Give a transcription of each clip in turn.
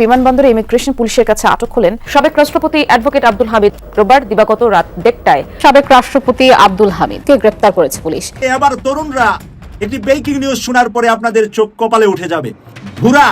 বিমানবন্দরে ইমিগ্রেশন পুলিশের কাছে আটক হলেন সাবেক রাষ্ট্রপতি অ্যাডভোকেট আব্দুল হামিদ। রোববার দিবাগত রাত দেড়টায় সাবেক রাষ্ট্রপতি আব্দুল হামিদকে গ্রেপ্তার করেছে পুলিশ। এবার তরুণরা, একটি ব্রেকিং নিউজ শোনার পরে আপনাদের চোখ কপালে উঠে যাবে। বুড়া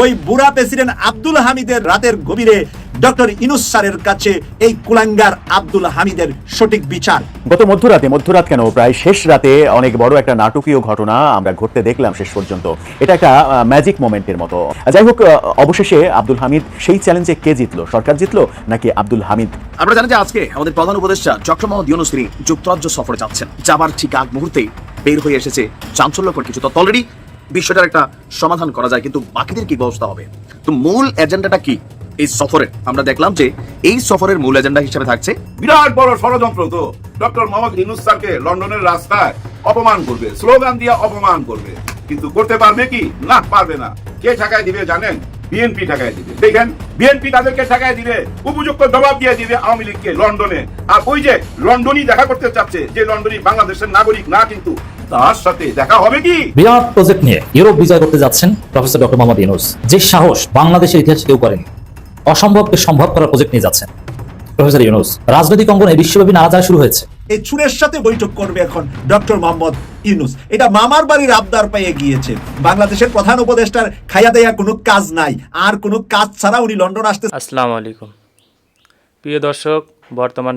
ওই বুড়া প্রেসিডেন্ট আব্দুল হামিদের রাতের গভীরে ডক্টর ইনুস স্যারের কাছে এই কুলাঙ্গার আব্দুল হামিদের সঠিক বিচার। গত মধ্যরাতে মধ্যরাত কেন? প্রায় শেষ রাতে অনেক বড় একটা নাটকীয় ঘটনা আমরা ঘটতে দেখলাম শেষ পর্যন্ত। এটা একটা ম্যাজিক মোমেন্টের মতো। যাই হোক অবশেষে আব্দুল হামিদ সেই চ্যালেঞ্জে কে জিতলো? সরকার জিতলো নাকি আব্দুল হামিদ? আমরা জানি যে আজকে আমাদের প্রধান উপদেষ্টা ডক্টর মোহাম্মদ ইউনুস তিনি যুক্তরাজ্য সফরে যাচ্ছেন। যাবার ঠিক আগ মুহূর্তেই বের হয়ে এসেছে চাঞ্চল্যকর কিছু তথ্য। অলরেডি বিষয়টার একটা সমাধান করা যায়, কিন্তু বাকিদের কি ব্যবস্থা হবে? তো মূল এজেন্ডাটা কি? এই সফরের আমরা দেখলাম যে এই সফরের মূল এজেন্ডা হিসেবে থাকছে বিরাট বড় ষড়যন্ত্র তো। ডক্টর মোহাম্মদ ইনুস স্যারকে লন্ডনের রাস্তায় অপমান করবে, স্লোগান দিয়ে অপমান করবে। কিন্তু করতে পারবে কি? না, পারবে না। কে ঠেকায় দিবে জানেন? বিএনপি ঠেকায় দিবে। দেখেন বিএনপি তাদেরকে ঠেকায় দিবে, উপযুক্ত জবাব দিয়ে দিবে আওয়ামী লীগকে লন্ডনে। আর ওই যে লন্ডনই দেখা করতে চাচ্ছে, যে লন্ডনই বাংলাদেশের নাগরিক না, কিন্তু তার সাথে দেখা হবে কি? বিরাট প্রজেক্ট নিয়ে ইউরোপ বিজয় করতে যাচ্ছেন প্রফেসর ডক্টর মোহাম্মদ ইউনুস। যে সাহস বাংলাদেশের ইতিহাসে কেউ করেনি অসম্ভবকে সম্ভব করার প্রজেক্ট নিয়ে যাচ্ছেন। প্রফেসর ইউনুস রাজনৈতিক অঙ্গনে বিশ্বব্যাপী নাড়াচাড়া শুরু হয়েছে। এই চুরের সাথে বৈঠক করবে এখন ডক্টর মোহাম্মদ ইউনুস। এটা মামার বাড়ির আবদার পেয়ে গিয়েছে। বাংলাদেশের প্রধান উপদেষ্টার খাইয়া দেয়া কোনো কাজ নাই। আর কোনো কাজ ছাড়া উনি লন্ডন আসতে আসসালামু আলাইকুম। প্রিয় দর্শক বর্তমান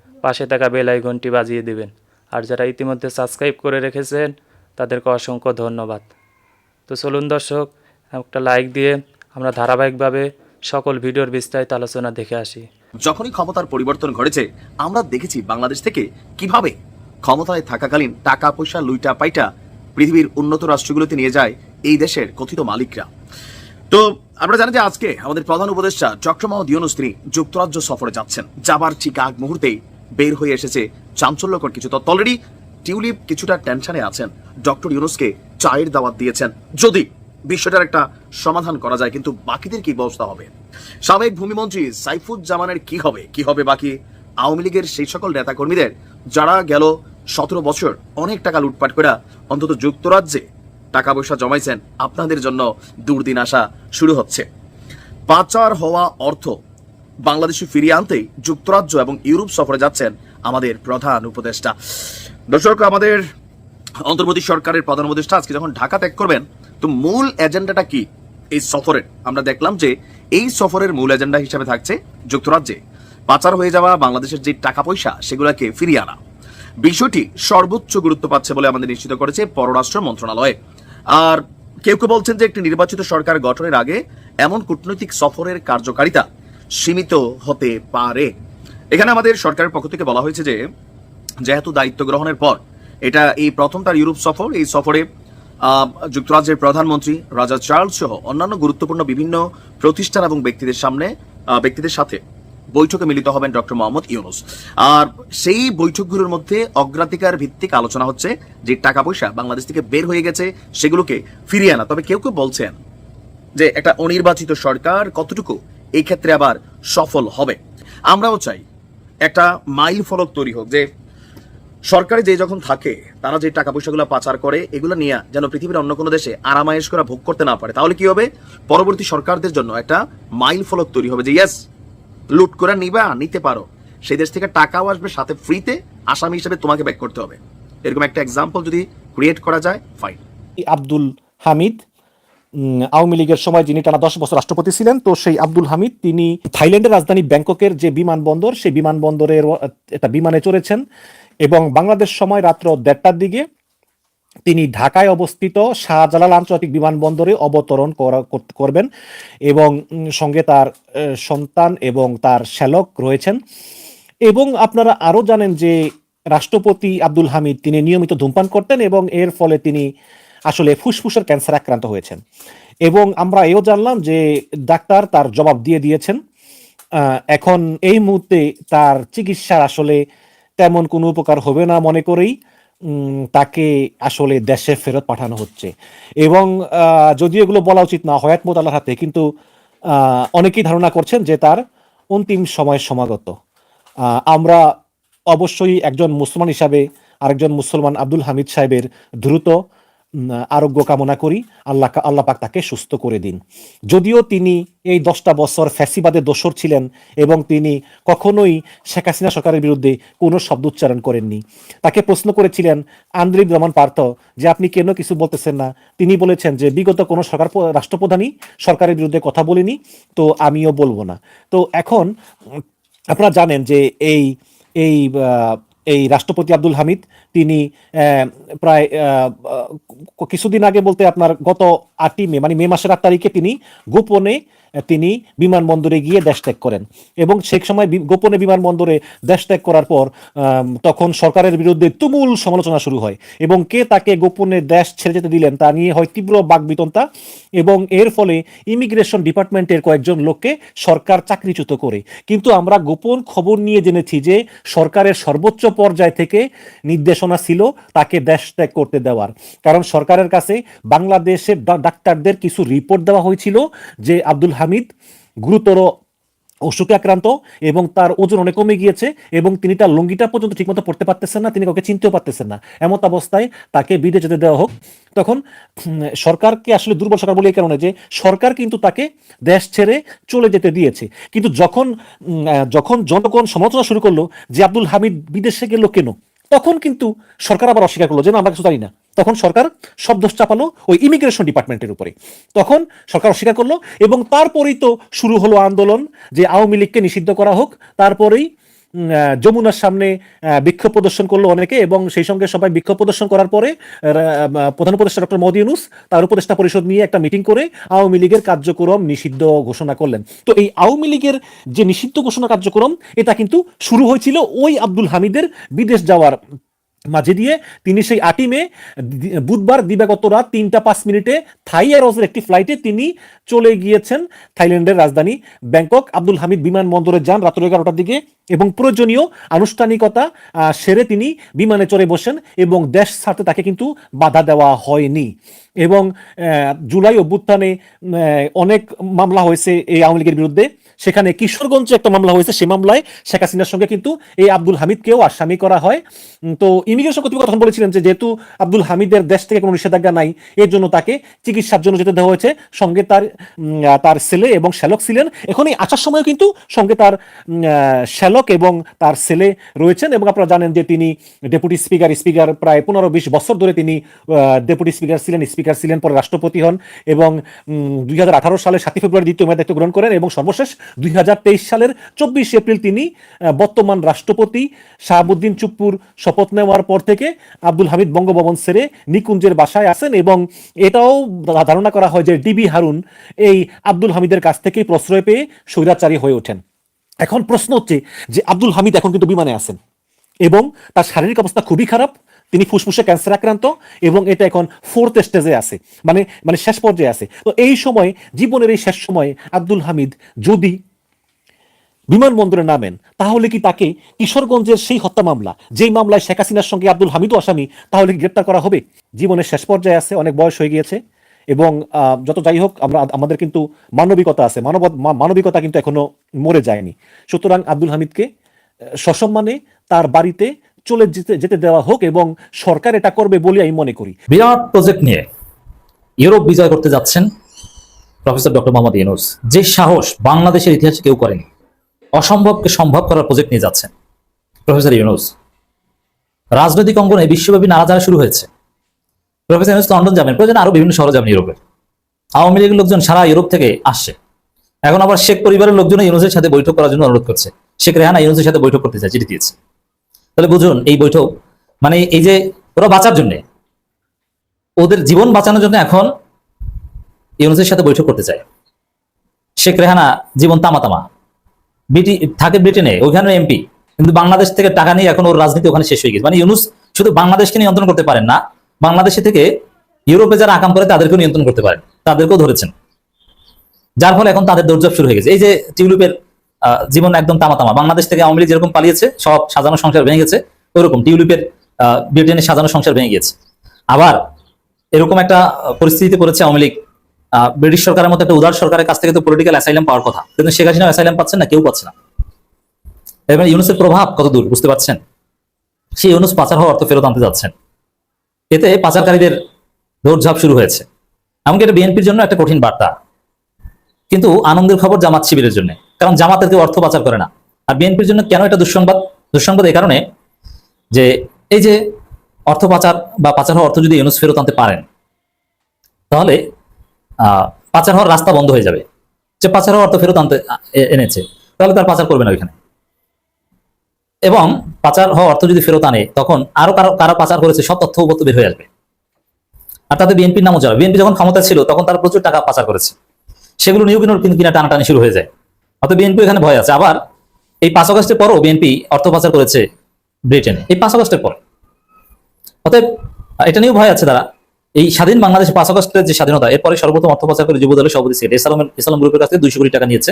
পাশে থাকা বেল আইকনটি বাজিয়ে দিবেন। আর যারা ইতিমধ্যে সাবস্ক্রাইব করে রেখেছেন, তাদেরকে অসংখ্য ধন্যবাদ। তো চলুন দর্শক, একটা লাইক দিয়ে আমরা ধারাবাহিকভাবে সকল ভিডিওর বিস্তারিত আলোচনা দেখে আসি। যখনই ক্ষমতার পরিবর্তন ঘটেছে, আমরা দেখেছি বাংলাদেশ থেকে কীভাবে ক্ষমতায় থাকাকালীন টাকা, পয়সা, লুইটা, পাইটা পৃথিবীর উন্নত রাষ্ট্রগুলোতে নিয়ে যায় এই দেশের কথিত মালিকরা। তো আমরা জানি যে আজকে আমাদের প্রধান উপদেষ্টা ইউনুস, তিনি যুক্তরাজ্য সফরে যাচ্ছেন। যাবার ঠিক আগ মুহূর্তেই বের হয়ে এসেছে চাঞ্চল্যকর কিছু তথ্য। অলরেডি টিউলিপ কিছুটা টেনশনে আছেন। ডক্টর ইউনুসকে চায়ের দাওয়াত দিয়েছেন। যদি বিষয়টার একটা সমাধান করা যায়, কিন্তু বাকিদের কি ব্যবস্থা হবে? সাবেক ভূমিমন্ত্রী সাইফুজ্জামানের কি হবে? কি হবে বাকি? আওয়ামী লীগের সেই সকল নেতাকর্মীদের, যারা গেল সতেরো বছর অনেক টাকা লুটপাট করে অন্তত যুক্তরাজ্যে টাকা পয়সা জমাইছেন, আপনাদের জন্য দুর্দিন আসা শুরু হচ্ছে। পাচার হওয়া অর্থ বাংলাদেশে ফিরিয়ে আনতেই যুক্তরাজ্য এবং ইউরোপ সফরে যাচ্ছেন আমাদের প্রধান উপদেষ্টা। দর্শক, আমাদের অন্তর্বর্তী সরকারের প্রধান উপদেষ্টা আজকে যখন ঢাকা ত্যাগ করবেন, তো মূল এজেন্ডাটা কি এই সফরের আমরা দেখলাম যে এই সফরের মূল এজেন্ডা হিসেবে থাকছে যুক্তরাজ্যে। পাচার হয়ে যাওয়া বাংলাদেশের যে টাকা পয়সা সেগুলোকে ফিরিয়ে আনা। বিষয়টি সর্বোচ্চ গুরুত্ব পাচ্ছে বলে আমাদের নিশ্চিত করেছে পররাষ্ট্র মন্ত্রণালয়। আর কেউ কেউ বলছেন যে একটি নির্বাচিত সরকার গঠনের আগে এমন কূটনৈতিক সফরের কার্যকারিতা সীমিত হতে পারে। এখানে আমাদের সরকারের পক্ষ থেকে বলা হয়েছে যে, যেহেতু দায়িত্ব গ্রহণের পর এটা এই প্রথম তার ইউরোপ সফর, এই সফরে যুক্তরাজ্যের প্রধানমন্ত্রী রাজা চার্লস সহ অন্যান্য গুরুত্বপূর্ণ বিভিন্ন প্রতিষ্ঠান এবং ব্যক্তিদের সামনে ব্যক্তিদের সাথে বৈঠকে মিলিত হবেন ডক্টর মোহাম্মদ ইউনুস। আর সেই বৈঠকগুলোর মধ্যে অগ্রাধিকার ভিত্তিক আলোচনা হচ্ছে, যে টাকা পয়সা বাংলাদেশ থেকে বের হয়ে গেছে, সেগুলোকে ফিরিয়ে আনা। তবে কেউ কেউ বলছেন যে, একটা অনির্বাচিত সরকার কতটুকু এই ক্ষেত্রে আবার সফল হবে। আমরাও চাই একটা মাইল ফলক তৈরি হোক যে সরকারে যে যখন থাকে, তারা যে টাকা পয়সাগুলো পাচার করে, এগুলো নিয়ে যেন পৃথিবীর অন্য কোনো দেশে আরামায়েশ করে ভোগ করতে না পারে, তাহলে কি হবে? পরবর্তী সরকারদের জন্য একটা মাইল ফলক তৈরি হবে যে ইয়াস লুট করে নিবা, নিতে পারো। সেই দেশ থেকে টাকাও আসবে, সাথে ফ্রিতে আসামি হিসেবে তোমাকে ব্যাক করতে হবে। এরকম একটা এক্সাম্পল যদি ক্রিয়েট করা যায় ফাইন আব্দুল হামিদ আওয়ামী লীগের সময় যিনি টানা দশ বছর রাষ্ট্রপতি ছিলেন, তো সেই আব্দুল হামিদ, তিনি থাইল্যান্ডের রাজধানী ব্যাংককের যে বিমানবন্দর, সেই বিমানবন্দরের একটা বিমানে চড়েছেন এবং বাংলাদেশ সময় রাত্র দেড়টার দিকে তিনি ঢাকায় অবস্থিত শাহজালাল আন্তর্জাতিক বিমানবন্দরে অবতরণ করা- করবেন এবং সঙ্গে তার সন্তান এবং তার শ্যালক রয়েছেন। এবং আপনারা আরও জানেন যে রাষ্ট্রপতি আব্দুল হামিদ, তিনি নিয়মিত ধূমপান করতেন এবং এর ফলে তিনি আসলে ফুসফুসের ক্যান্সার আক্রান্ত হয়েছেন। এবং আমরা এও জানলাম যে ডাক্তার তার জবাব দিয়ে দিয়েছেন। এখন এই মুহূর্তে তার চিকিৎসার আসলে তেমন কোনো উপকার হবে না মনে করেই তাকে আসলে দেশে ফেরত পাঠানো হচ্ছে। এবং যদিও এগুলো বলা উচিত না, হয়াত মোতালার হাতে, কিন্তু অনেকেই ধারণা করছেন যে তার অন্তিম সময় সমাগত। আমরা অবশ্যই একজন মুসলমান হিসাবে আরেকজন মুসলমান আব্দুল হামিদ সাহেবের দ্রুত আরোগ্য কামনা করি। আল্লাহ আল্লাহ পাক তাকে সুস্থ করে দিন। যদিও তিনি এই দশটা বছর ফ্যাসিবাদের দোসর ছিলেন এবং তিনি কখনোই শেখ হাসিনা সরকারের বিরুদ্ধে কোনো শব্দ উচ্চারণ করেননি। তাকে প্রশ্ন করেছিলেন আন্দ্রিক রহমান পার্থ যে, আপনি কেন কিছু বলতেছেন না? তিনি বলেছেন যে, বিগত কোনো সরকার রাষ্ট্রপ্রধানই সরকারের বিরুদ্ধে কথা বলিনি, তো আমিও বলব না। তো এখন আপনারা জানেন যে এই এই এই রাষ্ট্রপতি আব্দুল হামিদ, তিনি প্রায় কিছুদিন আগে বলতে আপনার গত আটই মে মানে মে মাসের আট তারিখে তিনি গোপনে, তিনি বিমানবন্দরে গিয়ে দেশ ত্যাগ করেন। এবং সেই সময় গোপনে বিমানবন্দরে দেশ ত্যাগ করার পর তখন সরকারের বিরুদ্ধে তুমুল সমালোচনা শুরু হয়। এবং কে তাকে গোপনে দেশ ছেড়ে যেতে দিলেন তা নিয়ে হয় তীব্র বাকবিতন্তা এবং এর ফলে ইমিগ্রেশন ডিপার্টমেন্টের কয়েকজন লোককে সরকার চাকরিচ্যুত করে। কিন্তু আমরা গোপন খবর নিয়ে জেনেছি যে সরকারের সর্বোচ্চ পর্যায় থেকে নির্দেশনা ছিল তাকে দেশ ত্যাগ করতে দেওয়ার। কারণ সরকারের কাছে বাংলাদেশের ডাক্তারদের কিছু রিপোর্ট দেওয়া হয়েছিল যে আব্দুল হামিদ গুরুতর অসুখে আক্রান্ত এবং তার ওজন অনেক কমে গিয়েছে এবং তিনি তার লুঙ্গিটা পর্যন্ত ঠিকমতো পড়তে পারতেছেন না, তিনি কাউকে চিনতেও পারতেছেন না। এমত অবস্থায় তাকে বিদেশ যেতে দেওয়া হোক। তখন সরকারকে আসলে দুর্বল সরকার বলে এই কারণে যে, সরকার কিন্তু তাকে দেশ ছেড়ে চলে যেতে দিয়েছে। কিন্তু যখন যখন জনগণ সমালোচনা শুরু করল যে, আব্দুল হামিদ বিদেশে গেল কেন? তখন কিন্তু সরকার আবার অস্বীকার করল যে, না, আমরা কিছু জানি না। তখন সরকার সব দোষ চাপালো ওই ইমিগ্রেশন ডিপার্টমেন্টের উপরে। তখন সরকার অস্বীকার করল এবং তারপরেই তো শুরু হলো আন্দোলন যে আওয়ামী লীগকে নিষিদ্ধ করা হোক, তারপরেই যমুনার সামনে বিক্ষোভ প্রদর্শন করল অনেকে এবং সেই সঙ্গে সবাই বিক্ষোভ প্রদর্শন করার পরে প্রধান উপদেষ্টা ডক্টর মোদী ইউনুস তার উপদেষ্টা পরিষদ নিয়ে একটা মিটিং করে আওয়ামী লীগের কার্যক্রম নিষিদ্ধ ঘোষণা করলেন। তো এই আওয়ামী লীগের যে নিষিদ্ধ ঘোষণা কার্যক্রম, এটা কিন্তু শুরু হয়েছিল ওই আব্দুল হামিদের বিদেশ যাওয়ার মাঝে দিয়ে। তিনি সেই আটই মে বুধবার দিবাগত রাত তিনটা পাঁচ মিনিটে থাই এয়ারওয়েজের একটি ফ্লাইটে তিনি চলে গিয়েছেন থাইল্যান্ডের রাজধানী ব্যাংকক। আব্দুল হামিদ বিমানবন্দরে যান রাত্র এগারোটার দিকে। এবং প্রয়োজনীয় আনুষ্ঠানিকতা সেরে তিনি বিমানে চড়ে বসেন এবং দেশ ছাড়তে তাকে কিন্তু বাধা দেওয়া হয়নি। এবং জুলাই অভ্যুত্থানে অনেক মামলা হয়েছে এই আওয়ামী লীগের বিরুদ্ধে। সেখানে কিশোরগঞ্জে একটা মামলা হয়েছে সেই মামলায় শেখ হাসিনার সঙ্গে কিন্তু এই আব্দুল হামিদকেও আসামি করা হয়। তো ইমিগ্রেশন কর্তৃপক্ষ তখন বলেছিলেন যেহেতু আব্দুল হামিদের দেশ থেকে কোনো নিষেধাজ্ঞা নাই এর জন্য তাকে চিকিৎসার জন্য যেতে দেওয়া হয়েছে। সঙ্গে তার তার ছেলে এবং শ্যালক ছিলেন। এখন এই আসার সময় কিন্তু সঙ্গে তার উম, আহ, এবং তার ছেলে রয়েছেন এবং আপনারা জানেন যে তিনি ডেপুটি স্পিকার স্পিকার প্রায় পনেরো বিশ বছর ধরে তিনি ডেপুটি স্পিকার ছিলেন স্পিকার ছিলেন পরে রাষ্ট্রপতি হন এবং দুই হাজার আঠারো সালের সাতই ফেব্রুয়ারি দ্বিতীয় মেয়াদ দায়িত্ব গ্রহণ করেন এবং সর্বশেষ দুই হাজার তেইশ সালের চব্বিশ এপ্রিল তিনি বর্তমান রাষ্ট্রপতি শাহাবুদ্দিন চুপ্পুর শপথ নেওয়ার পর থেকে আব্দুল হামিদ বঙ্গভবন ছেড়ে নিকুঞ্জের বাসায় আছেন এবং এটাও ধারণা করা হয় যে ডিবি হারুন এই আব্দুল হামিদের কাছ থেকেই প্রশ্রয় পেয়ে স্বৈরাচারী হয়ে ওঠেন। এখন প্রশ্ন হচ্ছে যে আব্দুল হামিদ এখন কিন্তু বিমানে আছেন। এবং তার শারীরিক অবস্থা খুবই খারাপ, তিনি ফুসফুসে ক্যান্সার আক্রান্ত এবং এটা এখন ফোর্থ স্টেজে আছে মানে মানে শেষ পর্যায়ে আছে। তো এই সময়, জীবনের এই শেষ সময়ে আব্দুল হামিদ যদি বিমানবন্দরে নামেন, তাহলে কি তাকে কিশোরগঞ্জের সেই হত্যা মামলা, যেই মামলায় শেখ হাসিনার সঙ্গে আব্দুল হামিদও আসামি, তাহলে কি গ্রেপ্তার করা হবে? জীবনের শেষ পর্যায়ে আছে, অনেক বয়স হয়ে গিয়েছে। এবং যত যাই হোক, আমরা, আমাদের কিন্তু মানবিকতা আছে। মানব মানবিকতা কিন্তু এখনও মরে যায়নি। সুতরাং আব্দুল হামিদকে সসম্মানে তার বাড়িতে চলে যেতে যেতে দেওয়া হোক এবং সরকার এটা করবে বলে আমি মনে করি। বিরাট প্রজেক্ট নিয়ে ইউরোপ বিজয় করতে যাচ্ছেন প্রফেসর ডক্টর মোহাম্মদ ইউনুস। যে সাহস বাংলাদেশের ইতিহাসে কেউ করেনি, অসম্ভবকে সম্ভব করার প্রজেক্ট নিয়ে যাচ্ছেন প্রফেসর ইউনুস। রাজনৈতিক অঙ্গনে বিশ্বব্যাপী নাড়াচাড়া শুরু হয়েছে। প্রফেসর ইউনুস লন্ডন যাবেন, প্রয়োজন আরও বিভিন্ন শহরে যাবেন ইউরোপের আওয়ামী লীগের লোকজন সারা ইউরোপ থেকে আসছে। এখন আবার শেখ পরিবারের লোকজন ইউনুসের সাথে বৈঠক করার জন্য অনুরোধ করছে। শেখ রেহানা ইউনুসের সাথে বৈঠক করতে চায়, চিঠি দিয়েছে। তাহলে বুঝুন, এই বৈঠক মানে এই যে ওরা বাঁচার জন্য, ওদের জীবন বাঁচানোর জন্য এখন ইউনুসের সাথে বৈঠক করতে চায়। শেখ রেহানা জীবন তামা তামা ব্রিটি, থাকে ব্রিটেনে ওইখানে এমপি। কিন্তু বাংলাদেশ থেকে টাকা নিয়ে এখন ওর রাজনীতি ওখানে শেষ হয়ে গেছে। মানে ইউনুস শুধু বাংলাদেশকে নিয়ন্ত্রণ করতে পারেন না বাংলাদেশে থেকে ইউরোপে যারা আকাম করে তাদেরকেও নিয়ন্ত্রণ করতে পারেন। তাদেরকেও ধরেছেন। যার ফলে এখন তাদের দৌড়ঝাপ শুরু হয়ে গেছে। এই যে টিউলিপের জীবন একদম তামা তামা বাংলাদেশ থেকে আওয়ামী লীগ যেরকম পালিয়েছে, সব সাজানো সংসার ভেঙে গেছে, ওরকম টিউলিপের ব্রিটেনের সাজানো সংসার ভেঙে গেছে আবার এরকম একটা পরিস্থিতিতে পড়েছে আওয়ামী লীগ। ব্রিটিশ সরকারের মতো একটা উদার সরকারের কাছ থেকে তো পলিটিক্যাল অ্যাসাইলাম পাওয়ার কথা। কিন্তু শেখ হাসিনা অ্যাসাইলাম পাচ্ছেন না, কেউ পাচ্ছে না। এবার ইউনুসের প্রভাব কত দূর বুঝতে পারছেন? সেই ইউনুস পাচার হওয়া অর্থ ফেরত আনতে যাচ্ছেন। এতে পাচারকারীদের দৌড়ঝাঁপ শুরু হয়েছে। এমনকি এটা বিএনপির জন্য একটা কঠিন বার্তা। কিন্তু আনন্দের খবর জামাত শিবিরের জন্য। কারণ জামাতের কেউ অর্থ পাচার করে না। আর বিএনপির জন্য কেন এটা দুঃসংবাদ? দুঃসংবাদ এই কারণে যে এই যে অর্থ পাচার বা পাচার হওয়া অর্থ যদি ইউনুস ফেরত আনতে পারেন, তাহলে পাচার হওয়ার রাস্তা বন্ধ হয়ে যাবে। যে পাচার হওয়ার অর্থ ফেরত আনতে এনেছে, তাহলে তার পাচার করবে না ওইখানে। এবং পাচার হওয়া অর্থ যদি ফেরত আনে, তখন আরও কারও কারা পাচার করেছে, সব তথ্য উপত্য বের হয়ে আসবে। আর তাতে বিএনপির নামও যাবে বিএনপি যখন ক্ষমতা ছিল, তখন তারা প্রচুর টাকা পাচার করেছে। সেগুলো নিয়েও কিন্তু কিনা টানাটানি শুরু হয়ে যায়। অত বিএনপি এখানে ভয় আছে। আবার এই পাঁচ আগস্টের পরও বিএনপি অর্থ পাচার করেছে ব্রিটেনে। এই পাঁচ আগস্টের পর। অতএব, এটা নিয়েও ভয় আছে তারা। এই স্বাধীন বাংলাদেশ পাঁচ আগস্টের যে স্বাধীনতা, এরপরে সর্বপ্রথম অর্থ পাচার করে যুব দলের সভাপতি ছিল ইসলাম ইসলাম গ্রুপের কাছ দুইশো কোটি টাকা নিয়েছে।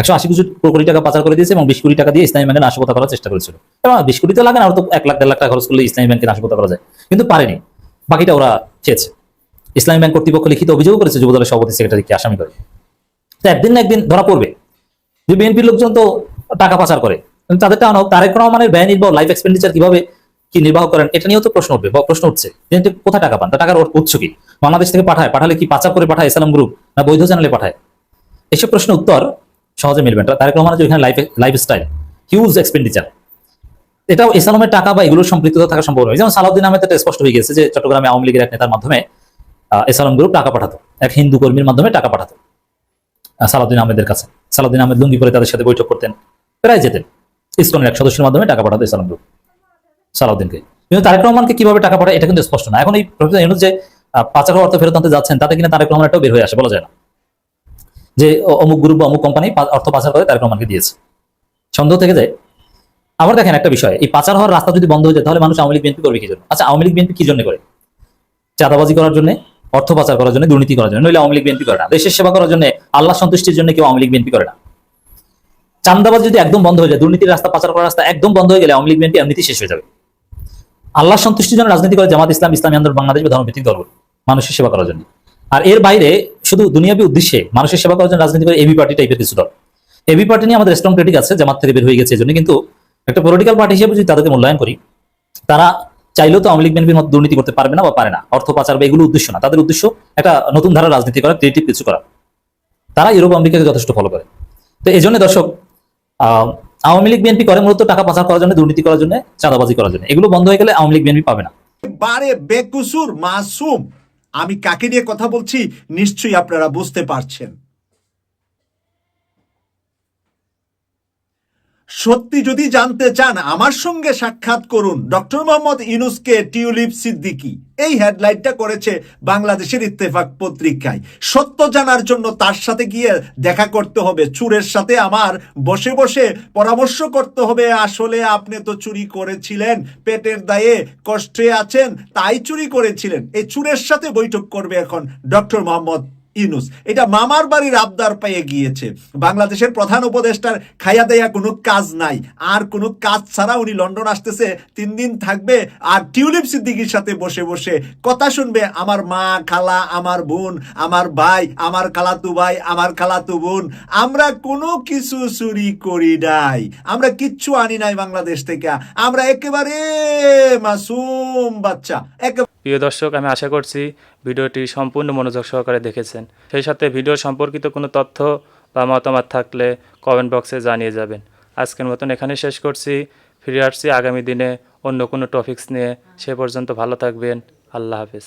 একশো আশি কোটি টাকা পাচার করে দিয়েছে এবং বিশ কোটি টাকা দিয়ে ইসলামী ব্যাংকে নাশকতা করার চেষ্টা করেছিল। এবং বিশ কোটি তো লাগে না তো এক লাখ, দেড় লাখ টাকা খরচ করলে ইসলামী ব্যাংকে নাশকতা করা যায়। কিন্তু পারেনি। বাকিটা ওরা খেয়েছে ইসলামী ব্যাংক কর্তৃপক্ষ লিখিত অভিযোগ করেছে যুব দলের সভাপতি সেক্রেটারিকে আসামি করে। তো একদিন না একদিন ধরা পড়বে। যে বিএনপির লোকজন তো টাকা পাচার করে। কিন্তু তাদেরটা আনো তারেক রহমানের ব্যয় নির্বাহ লাইফ এক্সপেন্ডিচার কীভাবে কি নির্বাহ করেন, এটা নিয়েও তো প্রশ্ন উঠবে, বা প্রশ্ন উঠছে। কিন্তু কোথায় টাকা পান? টাকার উৎস কি? বাংলাদেশ থেকে পাঠায়, পাঠালে কি পাচার করে পাঠায় ইসলাম গ্রুপ না বৈধ চ্যানেলে পাঠায়? এসব প্রশ্নের উত্তর সহজে মিলবে না। তারেক রহমানের যে ওইখানে life life style huge expenditure এটাও ইসলামের টাকা বা এগুলোর সম্পৃক্ততা থাকা সম্ভব নয় যেমন সালাউদ্দিন আহমেদ এটা স্পষ্ট হয়ে গেছে যে চট্টগ্রামে আওয়ামী লীগের এক নেতার মাধ্যমে ইসলাম গ্রুপ টাকা পাঠাতো। এক হিন্দু কর্মীর মাধ্যমে টাকা পাঠাতো সালাউদ্দিন আহমেদের কাছে। সালাউদ্দিন আহমেদ লুঙ্গি পরে তাদের সাথে বৈঠক করতেন, প্রায় যেতেন। ইসকনের এক সদস্যের মাধ্যমে টাকা পাঠাতো ইসলাম গ্রুপ সালাউদ্দিনকে। কিন্তু তারেক রহমানকে কীভাবে টাকা পাঠায়, এটা কিন্তু স্পষ্ট না। এখন এই যে পাচার অর্থ ফেরত আনতে যাচ্ছেন, তাতে কিনা তারেক রহমানটাও বের হয়ে আসে, বলা যায় না। যে অমুক গ্রুপ বা অমুক কোম্পানি অর্থ পাচার করে তারেক রহমানকে দিয়েছে। সন্দেহ থেকে যায়। আবার দেখেন একটা বিষয়, এই পাচার হওয়ার রাস্তা যদি বন্ধ হয়ে যায়, তাহলে মানুষ আওয়ামী লীগ বিএনপি করবে কি জন্য? আচ্ছা আওয়ামী লীগ বিএনপি কি জন্য করে? চাঁদাবাজি করার জন্য, অর্থ পাচার করার জন্য, দুর্নীতি করার জন্য, নইলে আওয়ামী লীগ বিএনপি করে না। দেশের সেবা করার জন্য আল্লাহ সন্তুষ্টির জন্য কেউ আওয়ামী লীগ বিএনপি করে না। চান্দাবাজ যদি একদম বন্ধ হয়ে যায়, দুর্নীতির রাস্তা, পাচার করার রাস্তা একদম বন্ধ হয়ে গেলে আওয়ামী লীগ বিএনপি এমনিতেই শেষ হয়ে যাবে। আল্লাহ সন্তুষ্টির জন্য রাজনীতি করে জামাত ইসলাম, ইসলামী আন্দোলন বাংলাদেশ ধর্মভিত্তিক দলগুলো, মানুষের সেবা করার জন্য। আর এর বাইরে শুধু দুনিয়াবী উদ্দেশ্যে মানুষের সেবা করার জন্য রাজনীতি করে এবি পার্টি টাইপের কিছু দল। এবি পার্টি নিয়ে আমাদের স্ট্রং ক্রিটিক আছে, জামাত থেকে বের হয়ে গেছে এজন্য কিন্তু একটা পলিটিক্যাল পার্টি হিসেবে যদি তাদেরকে মূল্যায়ন করি, তারা চাইলেও তো আওয়ামী লীগ বিএনপির মতো দুর্নীতি করতে পারবে না বা পারে না। অর্থ পাচার বা এগুলো উদ্দেশ্য না। তাদের উদ্দেশ্য একটা নতুন ধারা রাজনীতি করা ক্রিয়েটিভ কিছু করা। তারা ইউরোপ আমেরিকাকে যথেষ্ট ফলো করে। তো এই জন্য দর্শক আওয়ামী লীগ বিএনপি করে মূলত টাকা পাচার করার জন্য, দুর্নীতি করার জন্য, চাঁদাবাজি করার জন্য। এগুলো বন্ধ হয়ে গেলে আওয়ামী লীগ বিএনপি পাবে না। বারে বেকুসুর মাসুম আমি কাকে নিয়ে কথা বলছি নিশ্চয়ই আপনারা বুঝতে পারছেন। সত্যি যদি জানতে চান, আমার সঙ্গে সাক্ষাৎ করুন ডক্টর মোহাম্মদ ইনুসকে টিউলিপ সিদ্দিকি। এই হেডলাইনটা করেছে বাংলাদেশের ইত্তেফাক পত্রিকায়। সত্য জানার জন্য তার সাথে গিয়ে দেখা করতে হবে, চুরের সাথে আমার বসে বসে পরামর্শ করতে হবে, আসলে আপনি তো চুরি করেছিলেন, পেটের দায়ে কষ্টে আছেন, তাই চুরি করেছিলেন। এই চুরের সাথে বৈঠক করবে এখন ডক্টর মোহাম্মদ ইনুস এটা মামার বাড়ির আবদার পেয়ে গিয়েছে। বাংলাদেশের প্রধান উপদেষ্টার খাইয়া দেয়া কোনো কাজ নাই। আর কোনো কাজ ছাড়া উনি লন্ডন আসতেছে, তিন দিন থাকবে, আর টিউলিপ সিদ্দিকির সাথে বসে বসে কথা শুনবে। আমার মা, খালা, আমার বোন, আমার ভাই, আমার খালাতু ভাই, আমার খালাতু বোন। আমরা কোনো কিছু চুরি করি নাই। আমরা কিচ্ছু আনি নাই বাংলাদেশ থেকে। আমরা একেবারে মাসুম বাচ্চা। একেবারে প্রিয় দর্শক, আমি আশা করছি ভিডিওটি সম্পূর্ণ মনোযোগ সহকারে দেখেছেন। সেই সাথে ভিডিও সম্পর্কিত কোনো তথ্য বা মতামত থাকলে কমেন্ট বক্সে জানিয়ে যাবেন। আজকের মতন এখানে শেষ করছি। ফিরে আসছি আগামী দিনে অন্য কোনো টপিকস নিয়ে। সে পর্যন্ত ভালো থাকবেন। আল্লাহ হাফেজ।